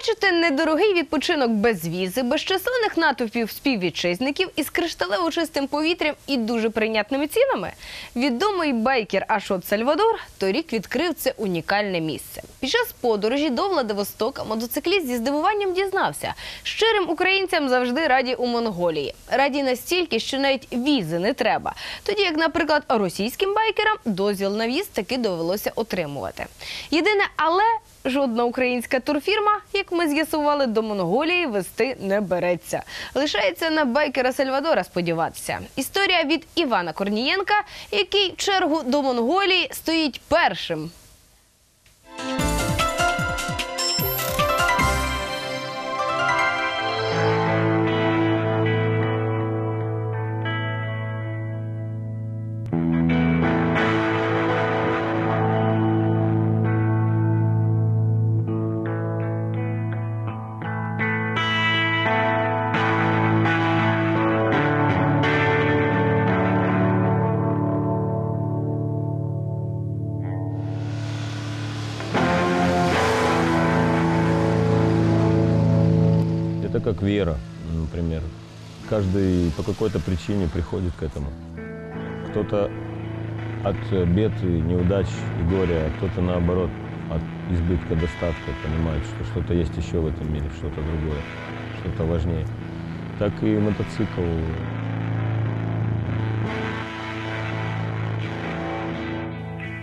Хочете недорогий відпочинок без візи, без численних натовпів співвітчизників із кришталево чистим повітрям і дуже прийнятними цінами? Відомий байкер Ашот Сальвадор торік відкрив це унікальне місце. Під час подорожі до Владивостока мотоцикліст зі здивуванням дізнався, щирим українцям завжди раді у Монголії. Раді настільки, що навіть візи не треба. Тоді як, наприклад, російським байкерам дозвіл на віз таки довелося отримувати. Єдине, але жодна українська турфірма, як ми з'ясували, до Монголії вести не береться. Лишається на байкера Сальвадора сподіватися. Історія від Івана Корнієнка, який чергу до Монголії стоїть першим. Это как вера, например. Каждый по какой-то причине приходит к этому. Кто-то от э, бед и неудач и горя, а кто-то наоборот от избытка достатка понимает, что что-то есть еще в этом мире, что-то другое, что-то важнее. Так и мотоцикл.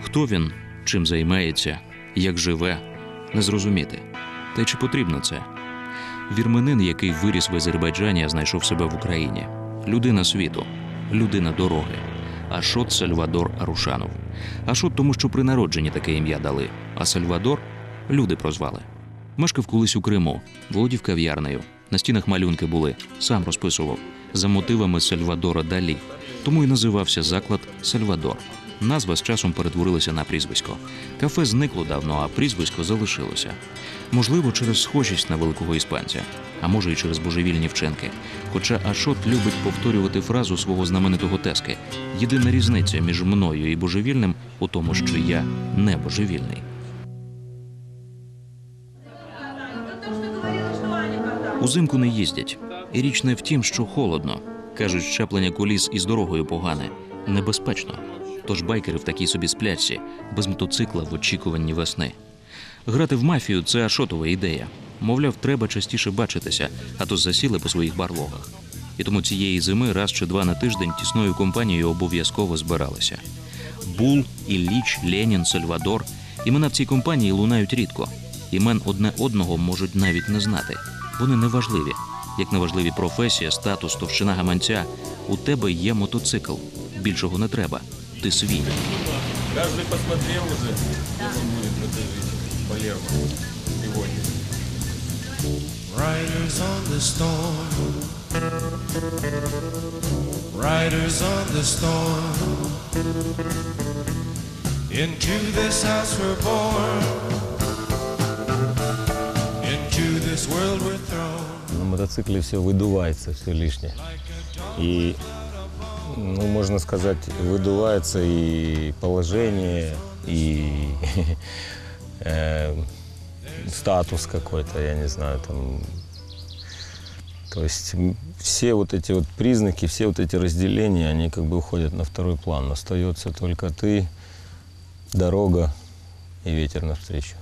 Хто він, чим займається, як живе, не зрозуміти. Та й чи потрібно це? Вірменин, який виріс в Азербайджані, а знайшов себе в Україні. Людина світу, людина дороги. Ашот Сальвадор Арушанов. Ашот, тому що при народженні таке ім'я дали, а Сальвадор люди прозвали. Мешкав колись у Криму, володів кав'ярнею. На стінах малюнки були, сам розписував за мотивами Сальвадора Далі. Тому й називався заклад Сальвадор. Назва з часом перетворилася на прізвисько. Кафе зникло давно, а прізвисько залишилося. Можливо, через схожість на великого іспанця, а може, й через божевільні вчинки. Хоча Ашот любить повторювати фразу свого знаменитого тески: єдина різниця між мною і божевільним у тому, що я не божевільний. Узимку не їздять. І річ не в тім, що холодно. Кажуть, щеплення коліс із дорогою погане, небезпечно. Тож байкери в такій собі сплячці, без мотоцикла в очікуванні весни. Грати в мафію це Ашотова ідея. Мовляв, треба частіше бачитися, а то засіли по своїх барлогах. І тому цієї зими раз чи два на тиждень тісною компанією обов'язково збиралися. Бул, Ілліч, Ленін, Сальвадор. Імена в цій компанії лунають рідко. Імен одне одного можуть навіть не знати. Вони неважливі. Як неважливі професія, статус, товщина гаманця. У тебе є мотоцикл. Більшого не треба. Ти свій. Каждый посмотрел уже, он будет в этой жизни. Палермо сегодня. Riders on the storm. Riders on the storm. Into this house we're born. Into this world we're thrown. На мотоцикле все выдувается, все лишнее. И, ну, можно сказать, выдувается и положение, и э, статус какой-то, я не знаю, там. То есть все вот эти вот признаки, все вот эти разделения, они как бы уходят на второй план. Остается только ты, дорога и ветер навстречу.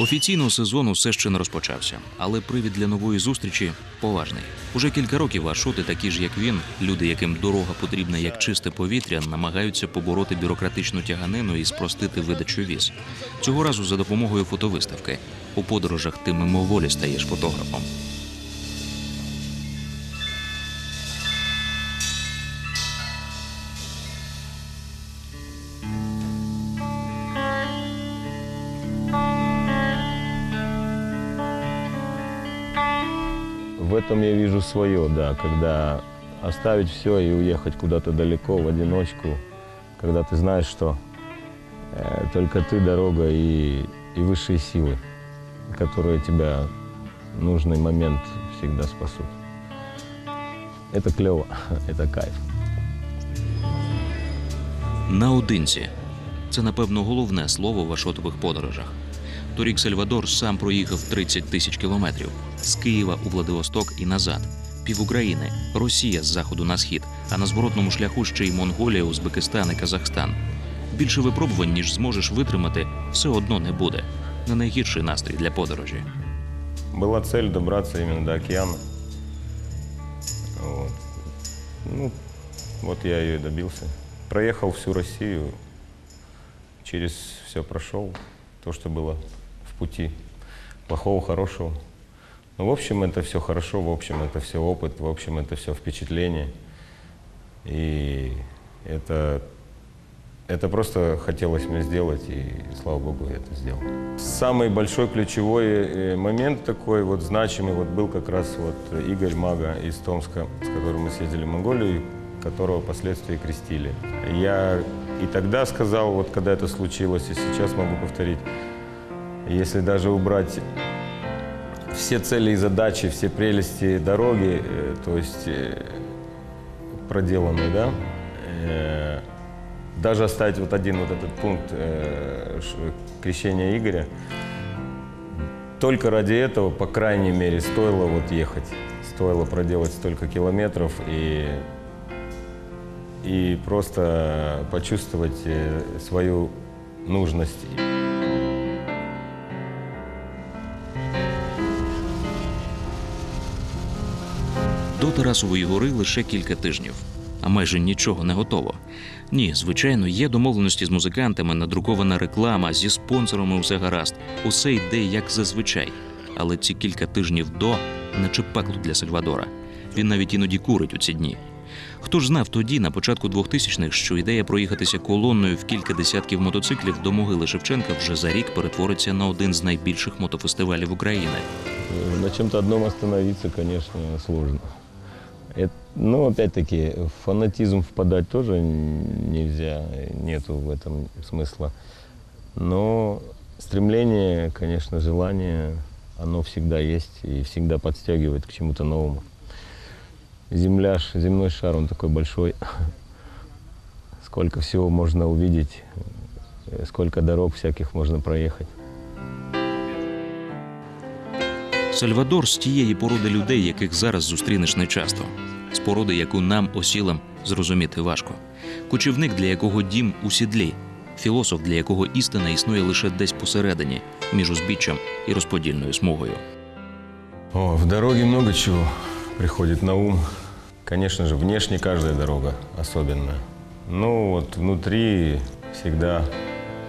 Офіційно сезон усе ще не розпочався, але привід для нової зустрічі поважний. Уже кілька років маршрути, такі ж як він, люди, яким дорога потрібна як чисте повітря, намагаються побороти бюрократичну тяганину і спростити видачу віз. Цього разу за допомогою фотовиставки. У подорожах ти мимоволі стаєш фотографом. В этом я вижу свое, да, когда оставить все и уехать куда-то далеко, в одиночку, когда ты знаешь, что э, только ты дорога и, и высшие силы, которые тебя в нужный момент всегда спасут. Это клево, это кайф. Наодинці. це, напевно, головне слово в ашотових подорожах. Торік Сальвадор сам проїхав 30 тисяч кілометрів з Києва у Владивосток і назад. Пів України, Росія з заходу на схід, а на зворотному шляху ще й Монголія, Узбекистан і Казахстан. Більше випробувань, ніж зможеш витримати, все одно не буде. Не найгірший настрій для подорожі. Была цель добраться именно до океана. Вот. Ну, вот я ее и добился. Проехал всю Россию, через все прошел, то, что было в пути, плохого, хорошего. Ну, в общем, это все хорошо, в общем, это все опыт, в общем, это все впечатление. И это, это просто хотелось мне сделать, и слава богу, я это сделал. Самый большой ключевой э, момент такой вот значимый вот был как раз вот Игорь Мага из Томска, с которым мы съездили в Монголию, которого впоследствии крестили. Я и тогда сказал, вот когда это случилось, и сейчас могу повторить, если даже убрать все цели и задачи, все прелести дороги, э, то есть э, проделанные, да, э, даже оставить вот один вот этот пункт крещения Игоря, только ради этого, по крайней мере, стоило вот ехать, стоило проделать столько километров и и просто почувствовать свою нужность. До Тарасової гори лише кілька тижнів, а майже нічого не готово. Ні, звичайно, є домовленості з музикантами, надрукована реклама, зі спонсорами усе гаразд. Усе йде як зазвичай. Але ці кілька тижнів до наче пекло для Сальвадора. Він навіть іноді курить у ці дні. Хто ж знав тоді, на початку 2000-х, що ідея проїхатися колонною в кілька десятків мотоциклів до могили Шевченка вже за рік перетвориться на один з найбільших мотофестивалів України. Э, На чем-то одном остановиться, конечно, сложно. Это, ну, опять-таки, в фанатизм впадать тоже нельзя, нету в этом смысла. Но стремление, конечно, желание, оно всегда есть и всегда подстегивает к чему-то новому. Земля, земной шар, он такой большой. Сколько всего можно увидеть, сколько дорог всяких можно проехать. Сальвадор з тієї породи людей, яких зараз зустрінеш нечасто, з породи, яку нам, осілам, зрозуміти важко. Кочівник, для якого дім у сідлі, філософ, для якого істина існує лише десь посередині, між узбіччям і розподільною смугою. О, в дороге много чего приходит на ум. Конечно же, внешне каждая дорога особенная. Ну вот внутри всегда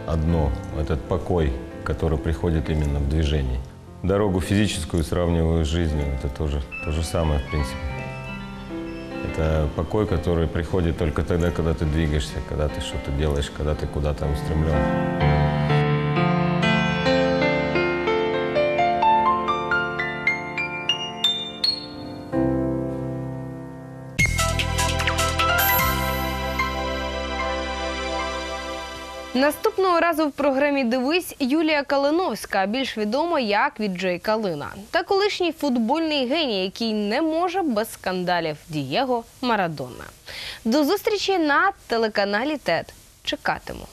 одно, этот покой, который приходит именно в движении. Дорогу физическую сравниваю с жизнью, это тоже то же самое в принципе. Это покой, который приходит только тогда, когда ты двигаешься, когда ты что-то делаешь, когда ты куда-то устремлен. Наступного разу в програмі Дивись Юлія Калиновська, більш відома як Віджей Калина, та колишній футбольний геній, який не може без скандалів Дієго Марадона. До зустрічі на телеканалі ТЕД. Чекатиму.